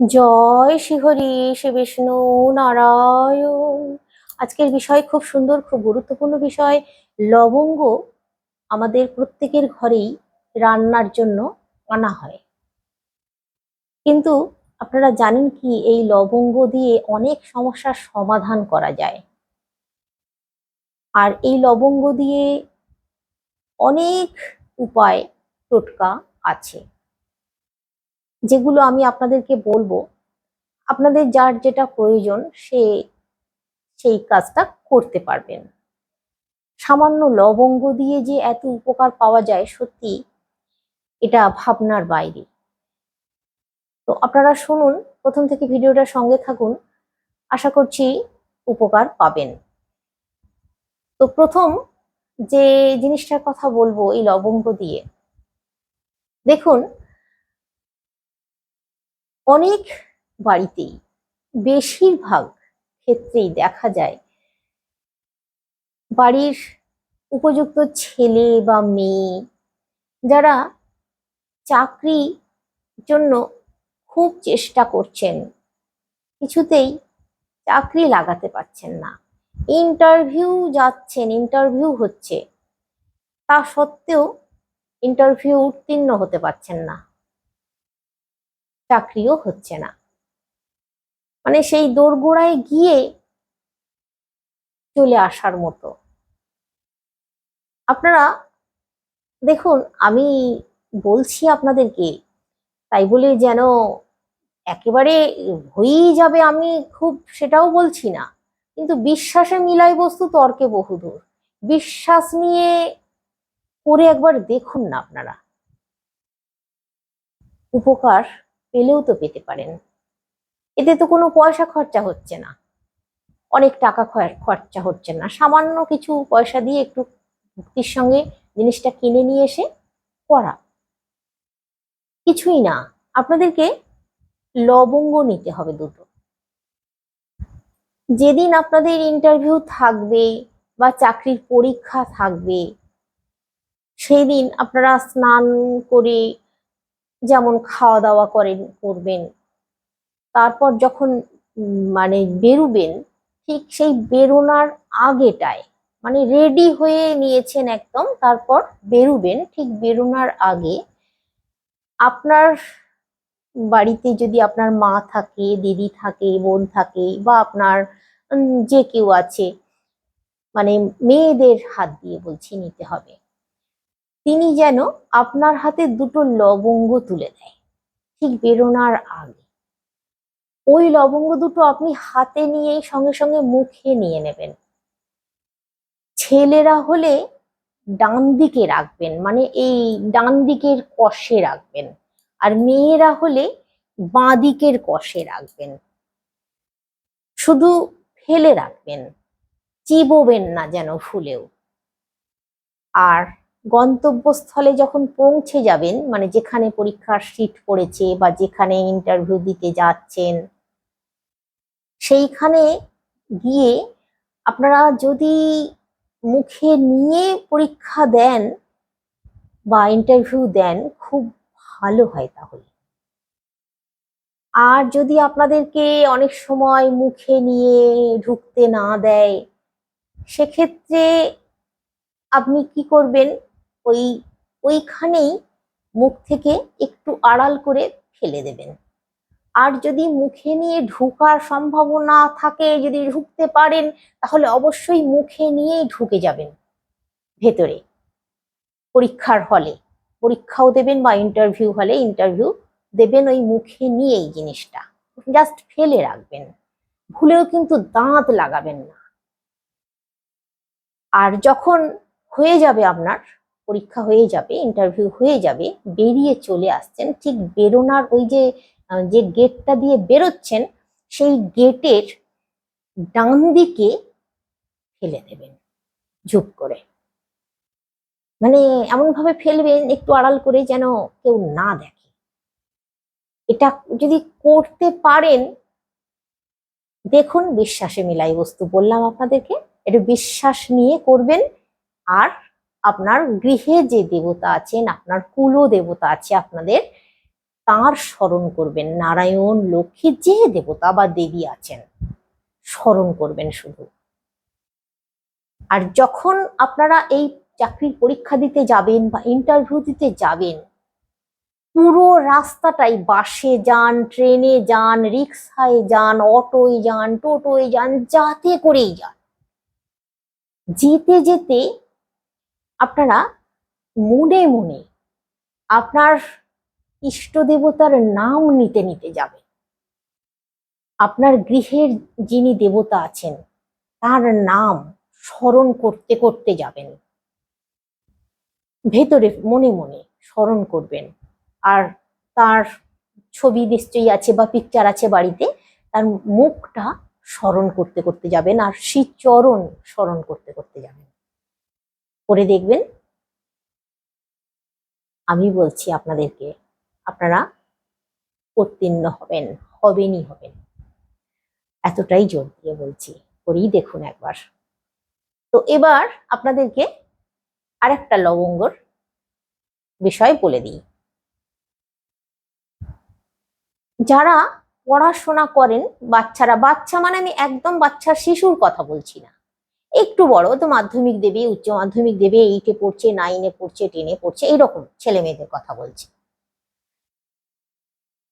জয় শ্রীহরি শ্রী বিষ্ণু নারায়ণ। আজকের বিষয় খুব সুন্দর, খুব গুরুত্বপূর্ণ বিষয়, লবঙ্গ আমাদের প্রত্যেকের ঘরেই রান্নার জন্য আনা হয়। কিন্তু আপনারা জানেন কি, এই লবঙ্গ দিয়ে অনেক সমস্যার সমাধান করা যায়। আর এই লবঙ্গ দিয়ে অনেক উপায় টোটকা আছে। যেগুলো আমি আপনাদেরকে বলব, আপনাদের যার যেটা প্রয়োজন সে সেই কাজটা করতে পারবেন। সামান্য লবঙ্গ দিয়ে যে এত উপকার পাওয়া যায় সত্যি এটা ভাবনার বাইরে। তো আপনারা শুনুন, প্রথম থেকে ভিডিওটার সঙ্গে থাকুন, আশা করছি উপকার পাবেন। তো প্রথম যে জিনিসটার কথা বলব এই লবঙ্গ দিয়ে, দেখুন অনেক বাড়িতেই বেশিরভাগ ক্ষেত্রেই দেখা যায় বাড়ির উপযুক্ত ছেলে বা মেয়ে যারা চাকরি জন্য খুব চেষ্টা করছেন, কিছুতেই চাকরি লাগাতে পারছেন না। ইন্টারভিউ যাচ্ছেন, ইন্টারভিউ হচ্ছে। তা সত্ত্বেও ইন্টারভিউ উত্তীর্ণ হতে পারছেন না। চাকরিও হচ্ছে না। মানে সেই দোরগোড়ায় গিয়ে চলে আসার মতো। আপনারা দেখুন, আমি বলছি আপনাদেরকে, তাই বলে যেন একেবারে হয়েই যাবে আমি খুব সেটাও বলছি না। কিন্তু বিশ্বাসে মিলাই বস্তু তর্কে বহুদূর। বিশ্বাস নিয়ে করে একবার দেখুন না আপনারা। উপকার পেলেও তো পেতে পারেন। এতে তো কোনো পয়সা খরচা হচ্ছে না। অনেক টাকা খরচা হচ্ছে না। সামান্য কিছু পয়সা দিয়ে একটু ভক্তির সঙ্গে জিনিসটা কিনে নিয়ে এসে করা। কিছুই না। আপনাদেরকে লবঙ্গ নিতে হবে দুটো। যেদিন আপনাদের ইন্টারভিউ থাকবে বা চাকরির পরীক্ষা থাকবে সেই দিন আপনারা স্নান করে যেমন খাওয়া দাওয়া করেন, করবেন। তারপর যখন মানে বেরুবেন, ঠিক সেই বেরোনার আগেটায় মানে রেডি হয়ে নিয়েছেন একদম, তারপর বেরুবেন, ঠিক বেরোনার আগে আপনার বাড়িতে যদি আপনার মা থাকে, দিদি থাকে, বোন থাকে বা আপনার যে কেউ আছে মানে মেয়েদের হাত দিয়ে বলছি নিতে হবে। তিনি যেন আপনার হাতে দুটো লবঙ্গ তুলে দেয়। ঠিক বেরোনার আগে। ওই লবঙ্গ দুটো আপনি হাতে নিয়েই সঙ্গে সঙ্গে মুখে নিয়ে নেবেন। ছেলেরা হলে ডান দিকে রাখবেন মানে এই ডান দিকের কষে রাখবেন। আর মেয়েরা হলে বাঁ দিকের কষে রাখবেন। শুধু ফেলে রাখবেন, চিবোবেন না যেন ফুলেও। আর গন্তব্যস্থলে যখন পৌঁছে যাবেন মানে যেখানে পরীক্ষার সিট পড়েছে বা যেখানে ইন্টারভিউ দিতে যাচ্ছেন, সেইখানে গিয়ে আপনারা যদি মুখে নিয়ে পরীক্ষা দেন বা ইন্টারভিউ দেন, খুব ভালো হয় তাহলে। আর যদি আপনাদেরকে অনেক সময় মুখে নিয়ে ঢুকতে না দেয়, সেক্ষেত্রে আপনি কি করবেন? ওই, ওইখানেই মুখ থেকে একটু আড়াল করে ফেলে দেবেন। আর যদি মুখে নিয়ে ঢুকার সম্ভাবনা থাকে, যদি ঢুকতে পারেন, তাহলে অবশ্যই মুখে নিয়েই ঢুকে যাবেন ভেতরে। পরীক্ষার হলে, পরীক্ষাও দেবেন বা ইন্টারভিউ হলে ইন্টারভিউ দেবেন ওই মুখে নিয়ে এই জিনিসটা। জাস্ট ফেলে রাখবেন। ভুলেও কিন্তু দাঁত লাগাবেন না। আর যখন হয়ে যাবে আপনার পরীক্ষা হয়ে যাবে ইন্টারভিউ হয়ে যাবে, বেরিয়ে চলে আসছেন। ঠিক বেরোনার ওই যে যে গেটটা দিয়ে বেরোচ্ছেন, সেই গেটের ডান দিকে ফেলে দেবেন, ঝুপ করে। মানে এমন ভাবে ফেলবেন, একটু আড়াল করে যেন কেউ না দেখে। এটা যদি করতে পারেন, দেখুন, বিশ্বাসে মিলাই বস্তু বললাম আপনাদেরকে, একটু বিশ্বাস নিয়ে করবেন, আর আপনার গৃহে যে দেবতা আছেন, আপনার কুল দেবতা আছে, আপনাদের তার স্মরণ করবেন। নারায়ণ, লক্ষ্মী যে দেবতা বা দেবী আছেন, স্মরণ করবেন শুধু। আর যখন আপনারা এই চাকরির পরীক্ষা দিতে যাবেন বা ইন্টারভিউ দিতে যাবেন, পুরো রাস্তাটাই বাসে যান, ট্রেনে যান, রিক্সায় যান, অটোয় যান, টোটোয় যান, যাতে করেই যান। যেতে যেতে আপনারা মনে মনে আপনার ইষ্ট দেবতার নাম নিতে নিতে যাবেন। আপনার গৃহের যিনি দেবতা আছেন, তার নাম স্মরণ করতে করতে যাবেন। ভেতরে মনে মনে স্মরণ করবেন। আর তার ছবি নিশ্চয়ই আছে বা পিকচার আছে বাড়িতে, তার মুখটা স্মরণ করতে করতে যাবেন আর সেই চরণ স্মরণ করতে করতে যাবেন। করে দেখবেন। আমি বলছি আপনাদেরকে, আপনারা উত্তীর্ণ হবেন, হবেনই হবেন। এতটাই জোর দিয়ে বলছি, করেই দেখুন একবার। তো এবার আপনাদেরকে আরেকটা লবঙ্গর বিষয় বলে দিই। যারা পড়াশোনা করেন, বাচ্চারা, বাচ্চা মানে আমি একদম বাচ্চার শিশুর কথা বলছি না। একটু বড়, তো মাধ্যমিক দেবে, উচ্চ মাধ্যমিক দেবে এইটে পড়ছে নাইনে পড়ছে টেনে পড়ছে, এইরকম ছেলে মেয়েদের কথা বলছি।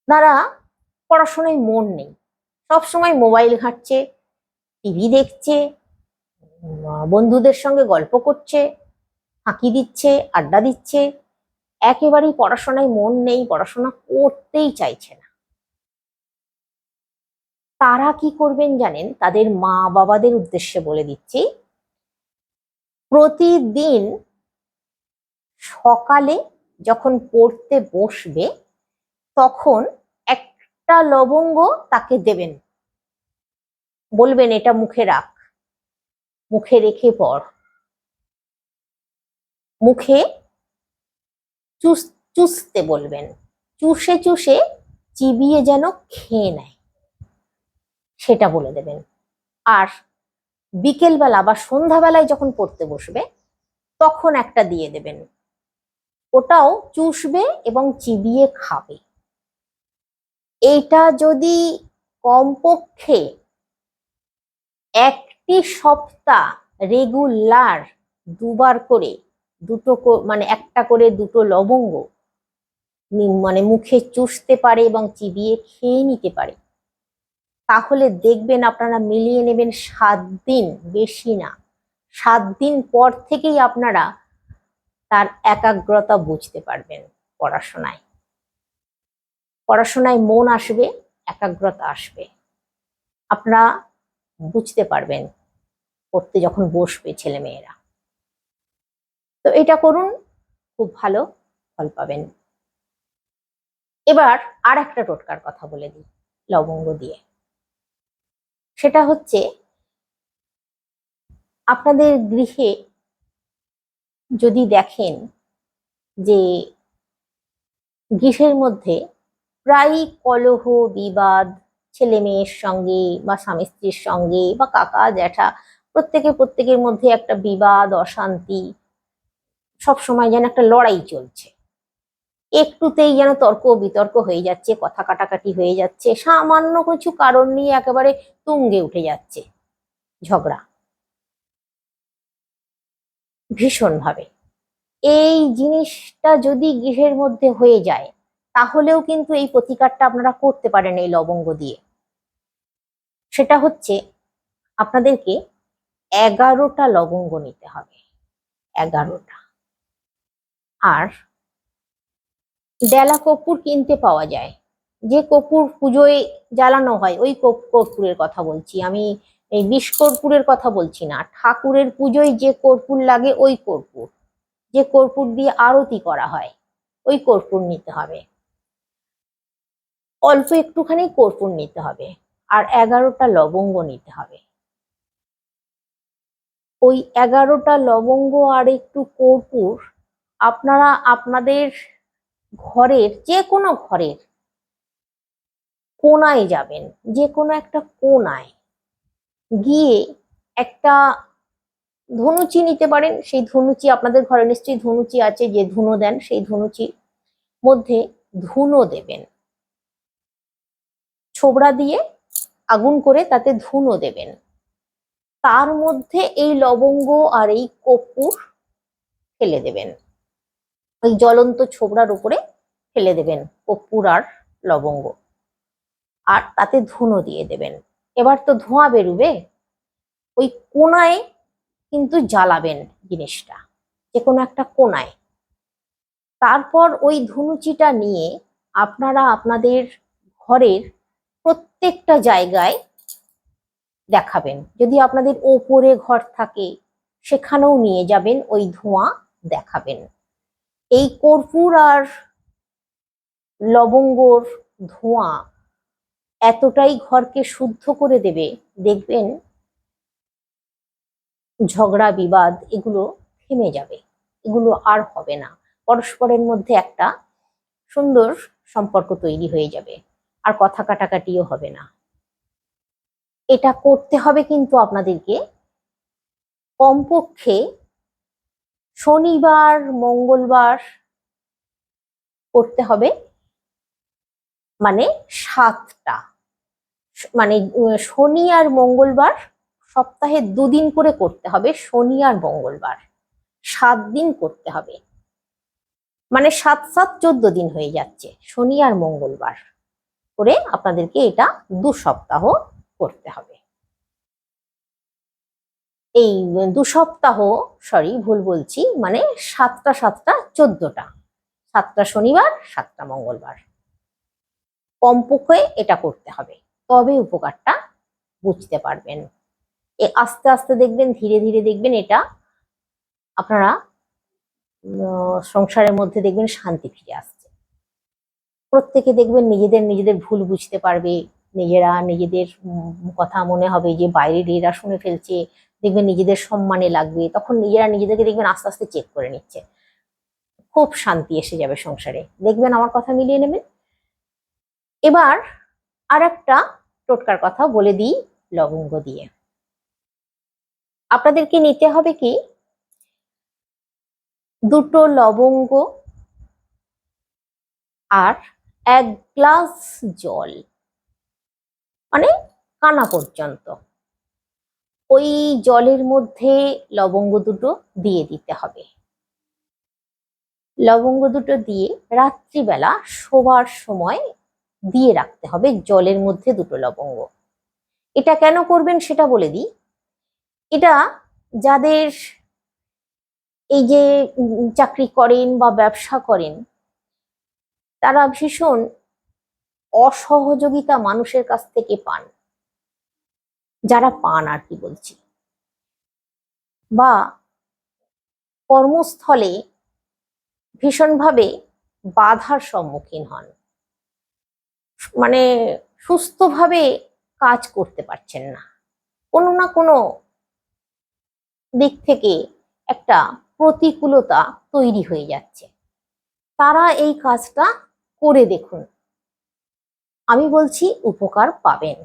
তারা পড়াশোনায় মন নেই। সব সময় মোবাইল ঘাঁটছে টিভি দেখছে, বন্ধুদের সঙ্গে গল্প করছে, ফাঁকি দিচ্ছে, আড্ডা দিচ্ছে। একেবারেই পড়াশোনায় মন নেই, পড়াশোনা করতেই চাইছে না। তারা কি করবেন জানেন? তাদের মা বাবাদের উদ্দেশ্যে বলে দিচ্ছি। প্রতিদিন সকালে যখন পড়তে বসবে, তখন একটা লবঙ্গ তাকে দেবেন। বলবেন, এটা মুখে রাখ। মুখে রেখে পড়। মুখে চুষ চুষতে বলবেন। চুষে চুষে চিবিয়ে যেন খেয়ে নেয়। সেটা বলে দেবেন। আর বিকেলবেলা বা সন্ধ্যাবেলায় যখন পড়তে বসবে, তখন একটা দিয়ে দেবেন। ওটাও চুষবে এবং চিবিয়ে খাবে। এইটা যদি কমপক্ষে একটি সপ্তাহ রেগুলার দুবার করে দুটো মানে একটা করে দুটো লবঙ্গ মানে মুখে চুষতে পারে এবং চিবিয়ে খেয়ে নিতে পারে তাহলে দেখবেন আপনারা মিলিয়ে নেবেন সাত দিন, বেশি না। সাত দিন পর থেকেই আপনারা তার একাগ্রতা বুঝতে পারবেন পড়াশোনায়। পড়াশোনায় মন আসবে, একাগ্রতা আসবে। আপনারা বুঝতে পারবেন পড়তে যখন বসবে ছেলে মেয়েরা তো এটা করুন, খুব ভালো ফল পাবেন। এবার আর একটা টোটকার কথা বলে দিই, লবঙ্গ দিয়ে। সেটা হচ্ছে আপনাদের গৃহে যদি দেখেন যে গৃহের মধ্যে প্রায়ই কলহ, বিবাদ ছেলে মেয়ের সঙ্গে বা স্বামী স্ত্রীর সঙ্গে বা কাকা, জ্যাঠা প্রত্যেকে প্রত্যেকের মধ্যে একটা বিবাদ, অশান্তি সব সময় যেন একটা লড়াই চলছে। একটুতেই যেন তর্ক বিতর্ক হয়ে যাচ্ছে, কথা কাটাকাটি হয়ে যাচ্ছে, সামান্য কিছু কারণ নিয়ে একেবারে তুঙ্গে উঠে যাচ্ছে ঝগড়া। ভীষণভাবে। এই জিনিসটা যদি গৃহের মধ্যে হয়ে যায়, তাহলেও কিন্তু এই প্রতিকারটা আপনারা করতে পারেন এই লবঙ্গ দিয়ে। সেটা হচ্ছে, আপনাদেরকে এগারোটা লবঙ্গ নিতে হবে। এগারোটা। আর ডেলা কর্পূর কিনতে পাওয়া যায়। যে কর্পূর পুজোয় জ্বালানো হয়, ওই কর্পূরের কথা বলছি। আমি এই বিষ কর্পূরের কথা বলছি না। ঠাকুরের পুজোয় যে কর্পূর লাগে, ওই কর্পূর। যে কর্পূর দিয়ে আরতি করা হয়, ওই কর্পূর নিতে হবে। অল্প একটুখানি কর্পূর নিতে হবে আর এগারোটা লবঙ্গ নিতে হবে। ওই এগারোটা লবঙ্গ আর একটু কর্পূর আপনারা আপনাদের ঘরের, যে কোনো ঘরের কোনায় যাবেন, যে কোনো একটা কোনায় গিয়ে একটা ধনুচি নিতে পারেন, সেই ধনুচি আপনাদের ঘরে নিশ্চয়ই ধনুচি আছে, যে ধুনো দেন সেই ধনুচির মধ্যে ধুনো দেবেন। ছোবড়া দিয়ে আগুন করে তাতে ধুনো দেবেন। তার মধ্যে এই লবঙ্গ আর এই কর্পূর ফেলে দেবেন। ওই জ্বলন্ত ছোবড়ার উপরে ফেলে দেবেন কর্পূর আর লবঙ্গ। আর তাতে ধুনো দিয়ে দেবেন। এবার তো ধোঁয়া বেরুবে। ওই কোনায় কিন্তু জ্বালাবেন জিনিসটা যে কোনো একটা কোনায়। তারপর ওই ধুনুচিটা নিয়ে আপনারা আপনাদের ঘরের প্রত্যেকটা জায়গায় দেখাবেন। যদি আপনাদের ওপরে ঘর থাকে, সেখানেও নিয়ে যাবেন ওই ধোঁয়া দেখাবেন। এই কর্পূর আর লবঙ্গর ধোঁয়া এতটাই ঘরকে শুদ্ধ করে দেবে। দেখবেন ঝগড়া, বিবাদ এগুলো থেমে যাবে, এগুলো আর হবে না। পরস্পরের মধ্যে একটা সুন্দর সম্পর্ক তৈরি হয়ে যাবে, আর কথা কাটাকাটিও হবে না। এটা করতে হবে কিন্তু আপনাদেরকে কমপক্ষে শনিবার, মঙ্গলবার করতে হবে। মানে সাতটা। মানে শনি আর মঙ্গলবার সপ্তাহে দুদিন করে করতে হবে। শনি আর মঙ্গলবার সাত দিন করতে হবে। মানে সাত সাত, চোদ্দ দিন হয়ে যাচ্ছে শনি আর মঙ্গলবার করে আপনাদেরকে এটা দু সপ্তাহ করতে হবে। এই দু সপ্তাহ সরি ভুল বলছি মানে সাতটা সাতটা, চোদ্দটা। সাতটা শনিবার, সাতটা মঙ্গলবার। কমপক্ষে এটা করতে হবে। তবে উপকারটা বুঝতে পারবেন। এ, আস্তে আস্তে দেখবেন, ধীরে ধীরে দেখবেন এটা আপনারা সংসারের মধ্যে দেখবেন শান্তি ফিরে আসছে। প্রত্যেকে দেখবেন নিজেদের নিজেদের ভুল বুঝতে পারবে। নিজেরা নিজেদের কথা মনে হবে যে বাইরের এরা শুনে ফেলছে। দেখবেন নিজেদের সম্মানে লাগবে, তখন নিজেরা নিজেদেরকে দেখবেন আস্তে আস্তে চেক করে নিচ্ছে। খুব শান্তি এসে যাবে সংসারে। দেখবেন আমার কথা মিলিয়ে নেবেন। এবার আর একটা টোটকার কথা বলে দিই লবঙ্গ দিয়ে। আপনাদেরকে নিতে হবে কি? দুটো লবঙ্গ আর এক গ্লাস জল। মানে কানা পর্যন্ত। ওই জলের মধ্যে লবঙ্গ দুটো দিয়ে দিতে হবে। লবঙ্গ দুটো দিয়ে রাত্রিবেলা শোবার সময় দিয়ে রাখতে হবে জলের মধ্যে দুটো লবঙ্গ। এটা কেন করবেন সেটা বলে দিই। এটা যাদের এই যে চাকরি করেন বা ব্যবসা করেন, তারা ভীষণ অসহযোগিতা মানুষের কাছ থেকে পান। যারা পান আর কি বলছি। বা কর্মস্থলে ভীষণভাবে বাধার সম্মুখীন হন। মানে সুস্থভাবে কাজ করতে পারছেন না। কোনো না কোনো দিক থেকে একটা প্রতিকূলতা তৈরি হয়ে যাচ্ছে। তারা এই কাজটা করে দেখুন। আমি বলছি উপকার পাবেন।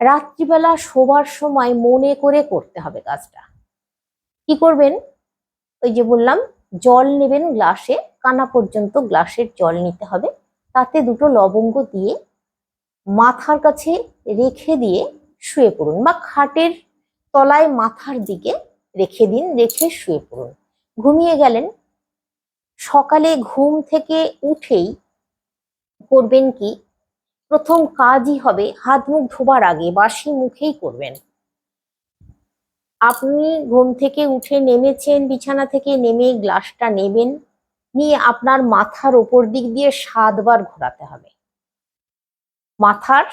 রাত্রিবেলা শোবার সময় মনে করে করতে হবে কাজটা। কি করবেন? ওই যে বললাম, জল নেবেন গ্লাসে, কানা পর্যন্ত গ্লাসের জল নিতে হবে। তাতে দুটো লবঙ্গ দিয়ে মাথার কাছে রেখে দিয়ে শুয়ে পড়ুন বা খাটের তলায় মাথার দিকে রেখে দিন, রেখে শুয়ে পড়ুন। ঘুমিয়ে গেলেন। সকালে ঘুম থেকে উঠেই করবেন কি? প্রথম কাজই হবে হাত মুখ ধোবার আগে, বাসি মুখেই করবেন। আপনি ঘুম থেকে উঠে নেমেছেন, বিছানা থেকে নেমে গ্লাসটা নেবেন, নিয়ে আপনার মাথার ওপর দিক দিয়ে সাতবার ঘোরাতে হবে। মাথার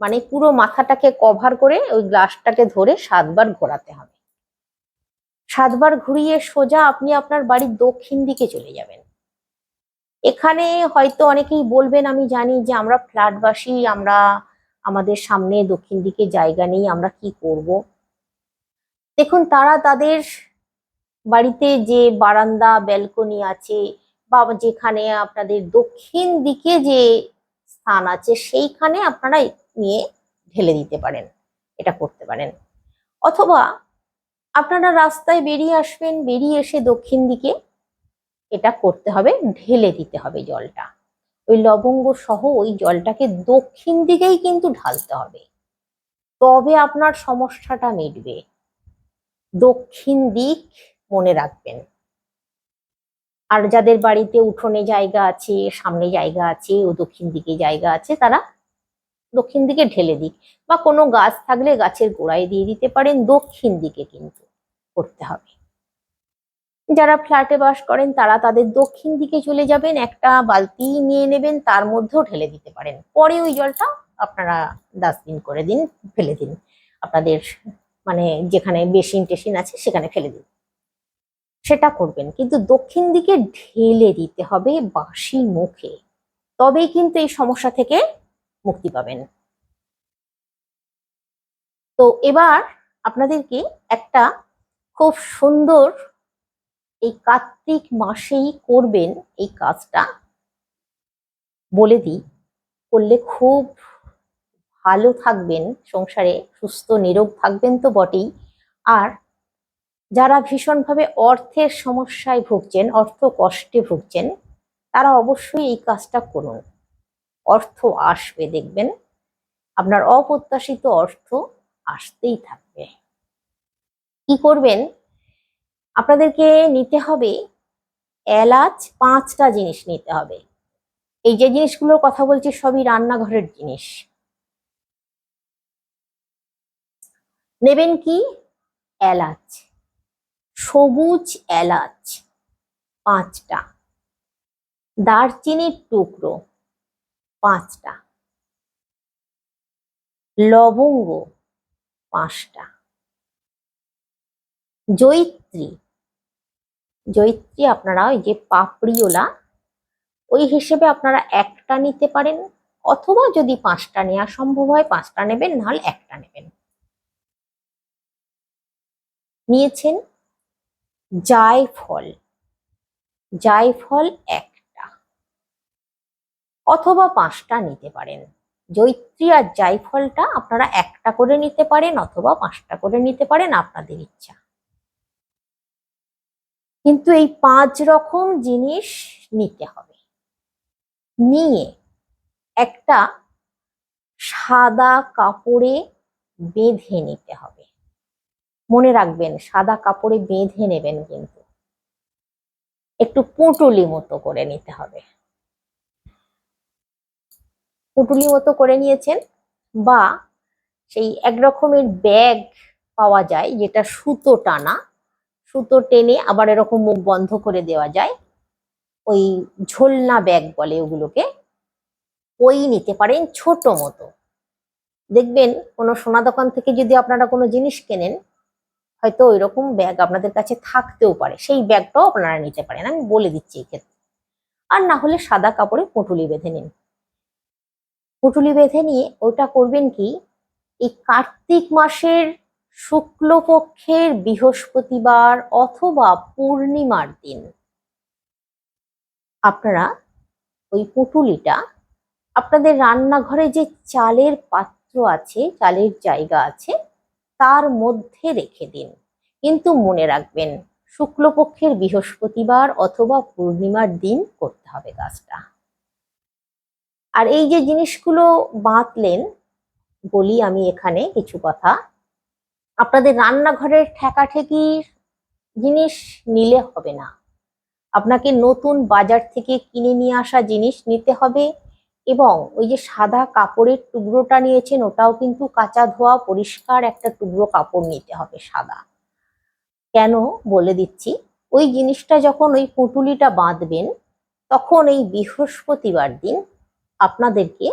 মানে পুরো মাথাটাকে কভার করে ওই গ্লাসটাকে ধরে সাতবার ঘোরাতে হবে। সাতবার ঘুরিয়ে সোজা আপনি আপনার বাড়ির দক্ষিণ দিকে চলে যাবেন। এখানে হয়তো অনেকেই বলবেন, আমি জানি যে আমরা ফ্ল্যাটবাসী, আমরা আমাদের সামনে দক্ষিণ দিকে জায়গা নেই, আমরা কি করব? দেখুন, তারা তাদের বাড়িতে যে বারান্দা, ব্যালকনি আছে, বা যেখানে আপনাদের দক্ষিণ দিকে যে স্থান আছে, সেইখানে আপনারা নিয়ে ঢেলে দিতে পারেন, এটা করতে পারেন। অথবা আপনারা রাস্তায় বেরিয়ে আসবেন, বেরিয়ে এসে দক্ষিণ দিকে এটা করতে হবে, ঢেলে দিতে হবে জলটা। ওই লবঙ্গ সহ ওই জলটাকে দক্ষিণ দিকেই কিন্তু ঢালতে হবে। তবে আপনার সমস্যাটা মিটবে। দক্ষিণ দিক মনে রাখবেন। আর যাদের বাড়িতে উঠোনে জায়গা আছে, সামনে জায়গা আছে, ও দক্ষিণ দিকে জায়গা আছে, তারা দক্ষিণ দিকে ঢেলে দিক। বা কোনো গাছ থাকলে গাছের গোড়ায় দিয়ে দিতে পারেন, দক্ষিণ দিকে কিন্তু করতে হবে। যারা ফ্ল্যাটে বাস করেন, তারা তাদের দক্ষিণ দিকে চলে যাবেন, একটা বালতি নিয়ে নেবেন, তার মধ্যেও ঢেলে দিতে পারেন। পরে ওই জলটা আপনারা ডাস্টবিন করে দিন, ফেলে দিন। আপনাদের মানে যেখানে বেসিন টেসিন আছে, সেখানে ফেলে দিন। সেটা করবেন। কিন্তু দক্ষিণ দিকে ঢেলে দিতে হবে বাঁশি মুখে। তবেই কিন্তু এই সমস্যা থেকে মুক্তি পাবেন। তো এবার আপনাদেরকে একটা খুব সুন্দর এই কার্তিক মাসেই করবেন এই কাজটা। বলে দিই, করলে খুব ভালো থাকবেন, সংসারে সুস্থ নিরোগ থাকবেন তো বটেই। আর যারা ভীষণভাবে অর্থের সমস্যায় ভুগছেন, অর্থ কষ্টে ভুগছেন, তারা অবশ্যই এই কাজটা করুন। অর্থ আসবে, দেখবেন। আপনার অপ্রত্যাশিত অর্থ আসতেই থাকবে। কি করবেন? আপনাদেরকে নিতে হবে এলাচ, পাঁচটা জিনিস নিতে হবে। এই যে জিনিসগুলোর কথা বলছি, সবই রান্নাঘরের জিনিস। নেবেন কি? এলাচ। সবুজ এলাচ, পাঁচটা। দারচিনির টুকরো, পাঁচটা। লবঙ্গ, পাঁচটা। জৈত্রী জৈত্রী আপনারা ওই যে পাপড়িওলা, ওই হিসেবে আপনারা একটা নিতে পারেন অথবা যদি পাঁচটা নেওয়া সম্ভব হয়, পাঁচটা নেবেন, নাহলে একটা নেবেন। নিয়েছেন জায়ফল জায়ফল একটা অথবা পাঁচটা নিতে পারেন। জৈত্রী আর জায়ফলটা আপনারা একটা করে নিতে পারেন অথবা পাঁচটা করে নিতে পারেন, আপনাদের ইচ্ছা। কিন্তু এই পাঁচ রকম জিনিস নিতে হবে। নিয়ে একটা সাদা কাপড়ে বেঁধে নিতে হবে। মনে রাখবেন, সাদা কাপড়ে বেঁধে নেবেন কিন্তু। একটু পুঁটুলি মতো করে নিতে হবে। পুঁটুলি মতো করে নিয়েছেন বা সেই এক রকমের ব্যাগ পাওয়া যায় যেটা সুতো টানা সুতো টেনে আবার এরকম মুখ বন্ধ করে দেওয়া যায়। ওই ঝোলনা ব্যাগ বলে ওগুলোকে। ওই নিতে পারেন ছোট মতো। দেখবেন কোনো সোনা দোকান থেকে যদি আপনারা কোনো জিনিস কেনেন, হয়তো ওই রকম ব্যাগ আপনাদের কাছে থাকতেও পারে। সেই ব্যাগটাও আপনারা নিতে পারেন। আমি বলে দিচ্ছি এই ক্ষেত্রে। আর না হলে সাদা কাপড়ে পুঁটুলি বেঁধে নিন। পুঁটুলি বেঁধে নিয়ে ওটা করবেন কি? এই কার্তিক মাসের শুক্লপক্ষের বৃহস্পতিবার অথবা পূর্ণিমার দিন। আপনারা ওই পুঁটুলিটা, আপনাদের রান্নাঘরে যে চালের পাত্র আছে, চালের জায়গা আছে, তার মধ্যে রেখে দিন। কিন্তু মনে রাখবেন, শুক্লপক্ষের বৃহস্পতিবার অথবা পূর্ণিমার দিন করতে হবে কাজটা। আর এই যে জিনিসগুলো বাঁধলেন, বলি আমি এখানে কিছু কথা। আপনাদের রান্নাঘরের ঠেকাঠেকির জিনিস নিলে হবে না। আপনাকে নতুন বাজার থেকে কিনে নিয়ে আসা জিনিস নিতে হবে এবং ওই যে সাদা কাপড়ের টুকরোটা নিয়েছেন, ওটাও কিন্তু কাঁচা ধোয়া, পরিষ্কার একটা টুকরো কাপড় নিতে হবে সাদা। কেন? বলে দিচ্ছি, ওই জিনিসটা যখন ওই পুঁটুলিটা বাঁধবেন, তখন এই বৃহস্পতিবার দিন আপনাদেরকে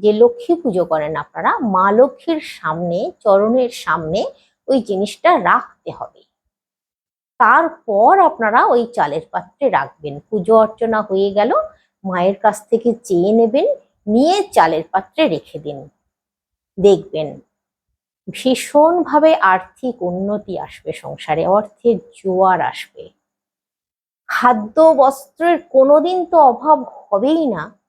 যে লক্ষ্মী পুজো করেন আপনারা, মা লক্ষ্মীর সামনে, চরণের সামনে ওই জিনিসটা রাখতে হবে। তারপর আপনারা ওই চালের পাত্রে রাখবেন। পুজো অর্চনা হয়ে গেল, মায়ের কাছ থেকে চেয়ে নেবেন, নিয়ে চালের পাত্রে রেখে দিন। দেখবেন, ভীষণভাবে আর্থিক উন্নতি আসবে সংসারে, অর্থের জোয়ার আসবে। খাদ্য বস্ত্রের কোনোদিন তো অভাব হবেই না।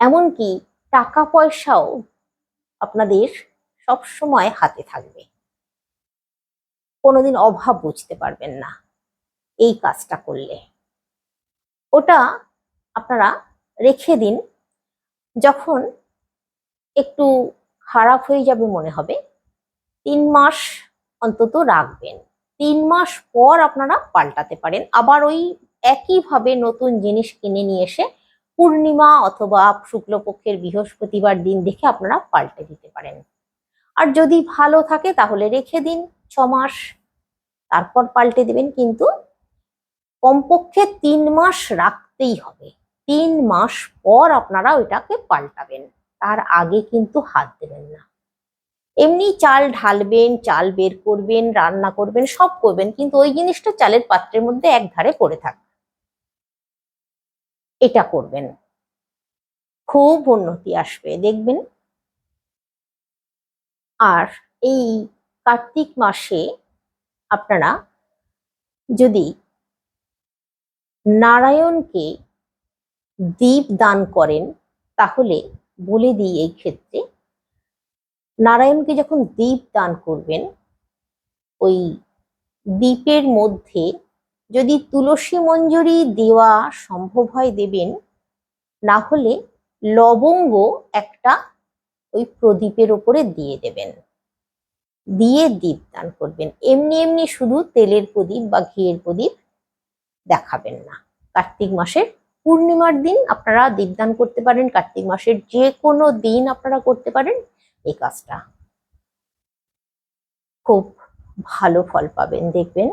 এমনকি টাকা পয়সাও আপনাদের সব সময় হাতে থাকবে। কোনোদিন অভাব বুঝতে পারবেন না এই কাজটা করলে। ওটা আপনারা রেখে দিন, যখন একটু খারাপ হয়ে যাবে মনে হবে, তিন মাস অন্তত রাখবেন। তিন মাস পর আপনারা পাল্টাতে পারেন। আবার ওই একইভাবে নতুন জিনিস কিনে নিয়ে এসে পূর্ণিমা অথবা শুক্লপক্ষের বৃহস্পতিবার দিন দেখে আপনারা পাল্টে দিতে পারেন। আর যদি ভালো থাকে তাহলে রেখে দিন ছ মাস। তারপর পাল্টে দিবেন কিন্তু কমপক্ষে তিন মাস রাখতেই হবে। তিন মাস পর আপনারা ওইটাকে পাল্টাবেন। তার আগে কিন্তু হাত দেবেন না। এমনি চাল ঢালবেন, চাল বের করবেন, রান্না করবেন, সব করবেন, কিন্তু ওই জিনিসটা চালের পাত্রের মধ্যে এক ধারে পড়ে থাকবে এটা করবেন। খুব উন্নতি আসবে, দেখবেন। আর এই কার্তিক মাসে আপনারা যদি নারায়ণকে দীপ দান করেন, তাহলে বলে দিই এই ক্ষেত্রে, নারায়ণকে যখন দীপ দান করবেন, ওই দ্বীপের মধ্যে যদি তুলসী মঞ্জুরি দেওয়া সম্ভব হয় দেবেন, না হলে লবঙ্গ একটা ওই প্রদীপের ওপরে দিয়ে দেবেন। দিয়ে দীপ দান করবেন। এমনি এমনি শুধু তেলের প্রদীপ বা ঘিয়ের প্রদীপ দেখাবেন না। কার্তিক মাসের পূর্ণিমার দিন আপনারা দীপদান করতে পারেন, কার্তিক মাসের যে কোনো দিন আপনারা করতে পারেন এই কাজটা। খুব ভালো ফল পাবেন, দেখবেন।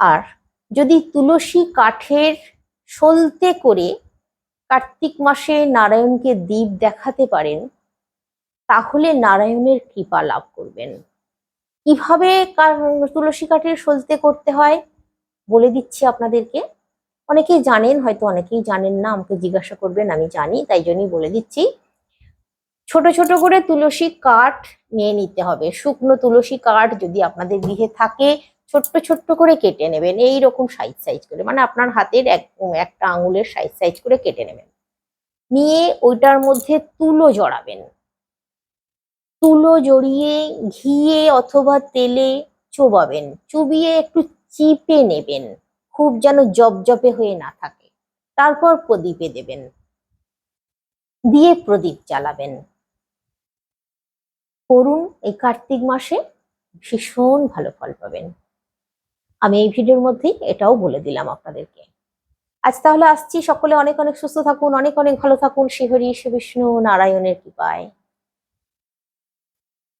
আর যদি তুলসী কাঠের সলতে করে কার্তিক মাসে নারায়ণকে দীপ দেখাতে পারেন, তাহলে নারায়ণের কৃপা লাভ করবেন। কীভাবে তুলসী কাঠের সলতে করতে হয় বলে দিচ্ছি আপনাদেরকে। অনেকেই জানেন, হয়তো অনেকেই জানেন না, আমাকে জিজ্ঞাসা করবেন, আমি জানি, তাই জন্যই বলে দিচ্ছি। ছোট ছোট করে তুলসী কাঠ নিয়ে নিতে হবে। শুকনো তুলসী কাঠ যদি আপনাদের গৃহে থাকে ছোট্ট ছোট্ট করে কেটে নেবেন এই রকম সাইজ সাইজ করে। মানে আপনার হাতের এক, একটা আঙুলের সাইজ সাইজ করে কেটে নেবেন। নিয়ে ওইটার মধ্যে তুলো জড়াবেন। তুলো জড়িয়ে ঘিয়ে অথবা তেলে চোবাবেন। চুবিয়ে একটু চিপে নেবেন। খুব যেন জপজপে হয়ে না থাকে। তারপর প্রদীপে দেবেন। দিয়ে প্রদীপ জ্বালাবেন। করুন, এই কার্তিক মাসে ভীষণ ভালো ফল পাবেন। আমি এই ভিডিওর মধ্যেই এটাও বলে দিলাম আপনাদেরকে। আজ তাহলে আসছি। সকলে অনেক অনেক সুস্থ থাকুন, অনেক অনেক ভালো থাকুন। শ্রীহরি শ্রী বিষ্ণু নারায়ণের কৃপায়।